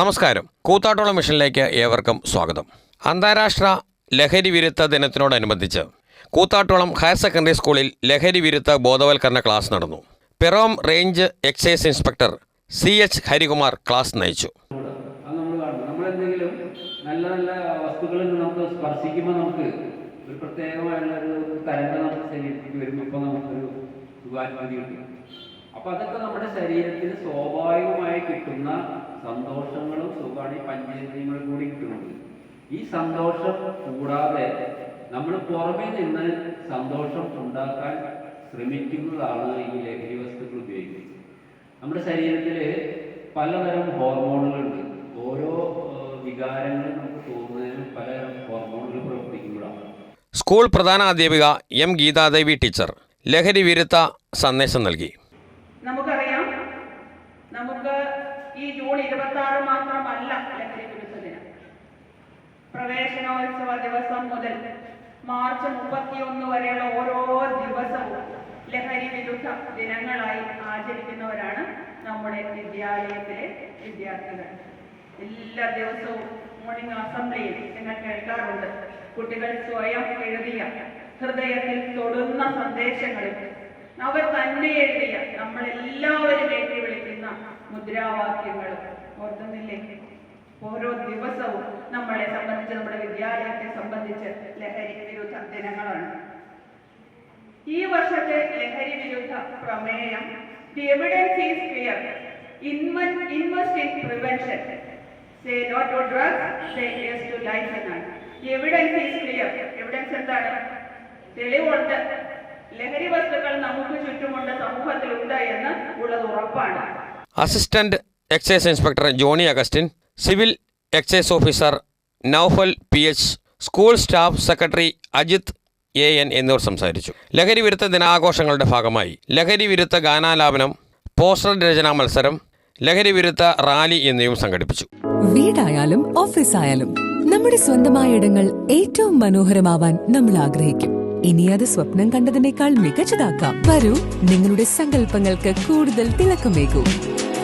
നമസ്കാരം. കൂത്താട്ടോള മിഷനിലേക്ക് ഏവർക്കും സ്വാഗതം. അന്താരാഷ്ട്ര ലഹരി വിരുദ്ധ ദിനത്തിനോടനുബന്ധിച്ച് കൂത്താട്ടോളം ഹയർ സെക്കൻഡറി സ്കൂളിൽ ലഹരി വിരുദ്ധ ബോധവൽക്കരണ ക്ലാസ് നടന്നു. പെറോം range excise inspector C H Harikumar class നയിച്ചു. നല്ല നല്ല വസ്തുക്കളിൽ നമുക്ക് സ്പർശിക്കുമ്പോൾ നമുക്ക് ഒരു പ്രത്യേകമായുള്ള ഒരു തരംഗം നമ്മുടെ ശരീരത്തിലേക്ക് വരുമ്പോൾ ഇപ്പോൾ നമുക്കൊരു സുഖാനുഭൂതി കിട്ടും. അപ്പോൾ അതൊക്കെ നമ്മുടെ ശരീരത്തിന് സ്വാഭാവികമായി കിട്ടുന്ന സന്തോഷങ്ങളും സുഖമാണ് ഈ പഞ്ചേന്ദ്രിയങ്ങളും കൂടി കിട്ടുന്നത്. ഈ സന്തോഷം കൂടാതെ നമ്മൾ പുറമേ നിന്ന് സന്തോഷം ഉണ്ടാക്കാൻ ശ്രമിക്കുന്നതാണ് ഈ ലഹരി വസ്തുക്കൾ ഉപയോഗിക്കുന്നത്. നമ്മുടെ ശരീരത്തിൽ പലതരം ഹോർമോണുകളുണ്ട്. ഓരോ വികാരങ്ങളും നമുക്ക് തോന്നുന്നതിനും പലതരം ഹോർമോണുകൾ പ്രവർത്തിക്കുമ്പോഴാണ്. സ്കൂൾ പ്രധാന അധ്യാപിക എം ഗീതാദേവി ടീച്ചർ ലഹരി വിരുദ്ധ സന്ദേശം നൽകി. നമുക്ക് ഈ ജൂൺ ഇരുപത്തി ആറ് മാത്രമല്ല ലഹരി വിരുദ്ധ ദിനം പ്രവേശനോത്സവ ദിവസം മുതൽ മാർച്ച് മുപ്പത്തിയൊന്ന് വരെയുള്ള ഓരോ ദിവസവും ലഹരി വിരുദ്ധ ദിനങ്ങളായി ആചരിക്കുന്നവരാണ് നമ്മുടെ വിദ്യാലയത്തിലെ വിദ്യാർത്ഥികൾ. എല്ലാ ദിവസവും മോർണിംഗ് അസംബ്ലിയിൽ നിങ്ങൾ കേൾക്കാറുണ്ട്. കുട്ടികൾ സ്വയം എഴുതിയ ഹൃദയത്തിൽ തൊടുന്ന സന്ദേശങ്ങളിൽ അവർ തന്നെ എഴുതിയ നമ്മളെല്ലാവരും എഴുതി വിളിക്കുന്ന ഓർത്തുന്നില്ലേ ഓരോ ദിവസവും നമ്മളെ സംബന്ധിച്ച് നമ്മുടെ വിദ്യാലയത്തെ സംബന്ധിച്ച് ലഹരി വിരുദ്ധ ദിനങ്ങളാണ്. ഈ വർഷത്തെ ലഹരി വിരുദ്ധ പ്രമേയം ദി എവിഡൻസ് ഈസ് ക്ലിയർ ലഹരി വസ്തുക്കൾ നമുക്ക് ചുറ്റുമുണ്ട് സമൂഹത്തിലുണ്ട് എന്ന് ഉള്ളത് ഉറപ്പാണ്. Assistant excise inspector Johny Augustine civil excise officer Noufal P H school staff secretary Ajith A N എന്നിവർ സംസാരിച്ചു. ലഹരി വിരുദ്ധ ദിനാഘോഷങ്ങളുടെ ഭാഗമായി. ലഹരി വിരുദ്ധ ഗാനാലാപനം പോസ്റ്റർ രചനാ മത്സരം ലഹരി വിരുദ്ധ റാലി എന്നിവയും സംഘടിപ്പിച്ചു. വീടായാലും ഓഫീസായാലും നമ്മുടെ സ്വന്തമായ ഇടങ്ങൾ ഏറ്റവും മനോഹരമാവാൻ നമ്മൾ ആഗ്രഹിക്കും. ഇനി അത് സ്വപ്നം കണ്ടതിനേക്കാൾ മികച്ചതാക്കാം. വരൂ നിങ്ങളുടെ സങ്കല്പങ്ങൾക്ക് കൂടുതൽ തിളക്കമേകൂ.